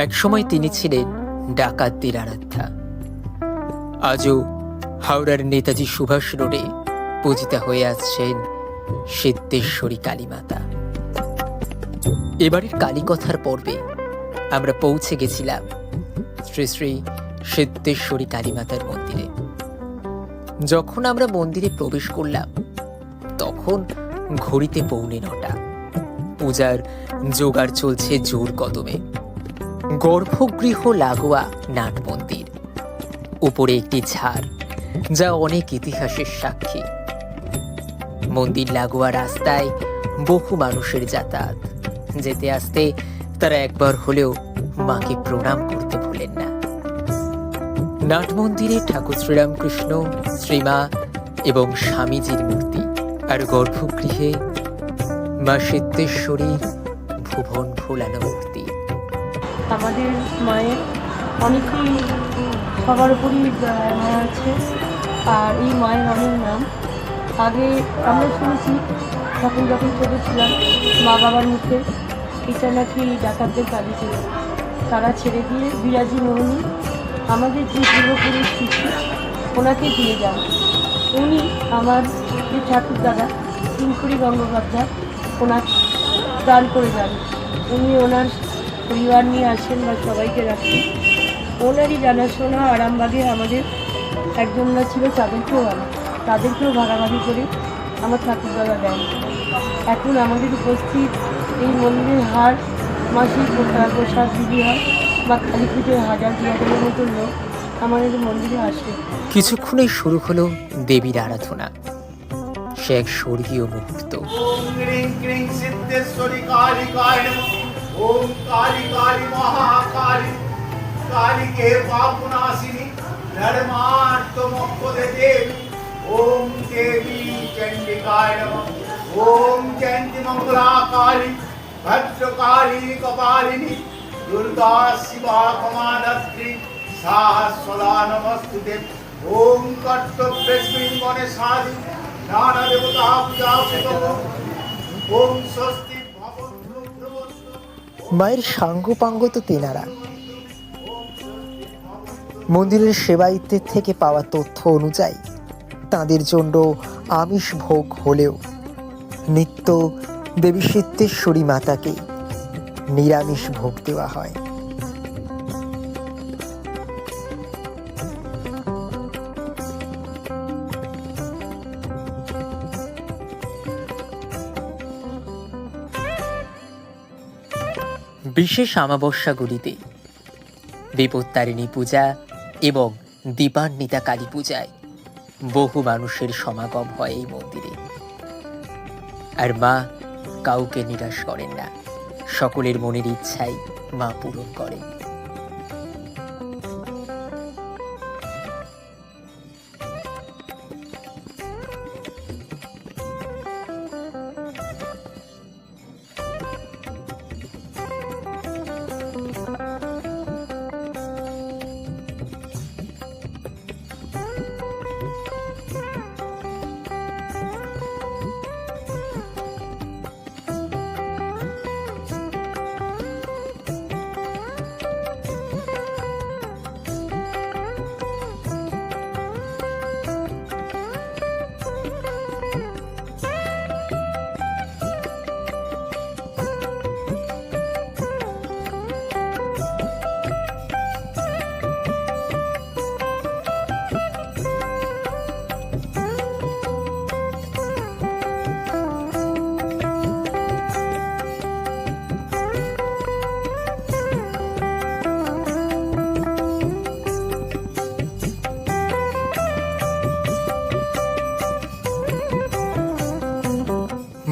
একসময় তিনি ছিলেন ডাকাতদের আরাধ্যা। আজও হাওড়ার নেতাজি সুভাষ রোডে পূজিতা হয়ে আসছেন সিদ্ধেশ্বরী কালীমাতা। এবারের কালীকথার পর্বে আমরা পৌঁছে গেছিলাম শ্রী শ্রী সিদ্ধেশ্বরী কালীমাতার মন্দিরে। যখন আমরা মন্দিরে প্রবেশ করলাম, তখন ঘড়িতে পৌনে নটা। পূজার জোগাড় চলছে জোর কদমে। গর্ভগৃহ লাগোয়া নাট মন্দির। উপরে একটি ঝাড়, যা অনেক ইতিহাসের সাক্ষী। মন্দির লাগোয়া রাস্তায় বহু মানুষের যাতায়াত। যেতে আসতে তারা একবার হলেও মাকে প্রণাম করতে ভুলেন না। নাট মন্দিরে ঠাকুর শ্রীরামকৃষ্ণ, শ্রীমা এবং স্বামীজির মূর্তি আর গর্ভগৃহে মা সিদ্ধেশ্বরীর ভুবন ভোলানো মূর্তি। আমাদের মায়ের অনেকেই সবার উপরই মায়া আছে। আর এই মায়ের অনেক নাম। আগে আমরা শুনেছি, যখন যখন ছোটো ছিলাম, মা বাবার মুখে এটা নাকি ডাকাতদের কালী ছিল। তারা ছেড়ে দিয়ে বিরাজি মোহনী আমাদের যে পূর্বপুরুষ শিশু, ওনাকে দিয়ে যান। উনি আমার যে ঠাকুর দাদা তিনকুড়ি গঙ্গোপাধ্যায়, ওনার দান করে যান। উনি ওনার পরিবার নিয়ে আসেন বা সবাইকে রাখেন ওনারই জানাশোনা আরামবাগে আমাদের একজনরা ছিল তাদেরকেও আনে তাদেরকেও ভাগাভাগি করে আমার ঠাকুর দাদা দেন। এখন আমাদের উপস্থিত এই মন্দিরের হার মাসিক প্রসাদ- প্রসাদ বিধি হয় বা কালী পুজোয় হাজার দু হাজারের মতো লোক আমাদের মন্দিরে আসে। কিছুক্ষণেই শুরু হলো দেবীর আরাধনা। সে এক স্বর্গীয় মুহূর্ত ఓం కాళి కాళి మహాకాళి కాళికే పాపునాశిని నడమాత్మొక్కద దేవి ఓం దేవి చండికాయ నమ ఓం జయంతి మంగళాకాళి భద్రకాళి కపాలిని దుర్గా శివా కమాలత్రి সাহসলা নমস্তুতে ওম কর্তব্যেস্মিন গণেশাদি নানা দেবতা পূজা ওম স্বস্তি মায়ের সাঙ্গপাঙ্গ তো তেনারা। মন্দিরের সেবায়িত্বের থেকে পাওয়া তথ্য অনুযায়ী, তাঁদের জন্য আমিষ ভোগ হলেও নিত্য দেবী সিদ্ধেশ্বরী মাতাকে নিরামিষ ভোগ দেওয়া হয়। বিশেষ আমাবস্যাগুলিতে বিপত্তারিণী পূজা এবং দীপান্বিতা কালী পূজায় বহু মানুষের সমাগম হয় এই মন্দিরে। আর মা কাউকে নিরাশ করেন না, সকলের মনের ইচ্ছাই মা পূরণ করেন।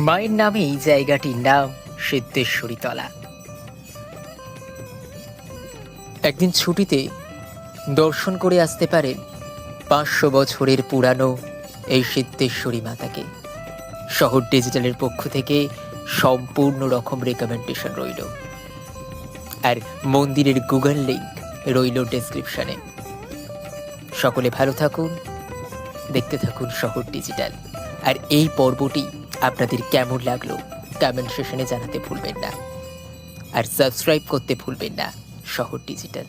মায়ের নামে এই জায়গাটির নাম সিদ্ধেশ্বরী তলা একদিন ছুটিতে দর্শন করে আসতে পারেন পাঁচশো বছরের পুরানো এই সিদ্ধেশ্বরী মাতাকে। শহর ডিজিটালের পক্ষ থেকে সম্পূর্ণ রকম রেকমেন্ডেশন রইল। আর মন্দিরের গুগল লিঙ্ক রইল ডেসক্রিপশনে সকলে ভালো থাকুন, দেখতে থাকুন শহর ডিজিটাল আর এই পর্বটি আপনাদের কেমন লাগল কমেন্ট সেশনে জানাতে ভুলবেন না। আর সাবস্ক্রাইব করতে ভুলবেন না, শহর ডিজিটাল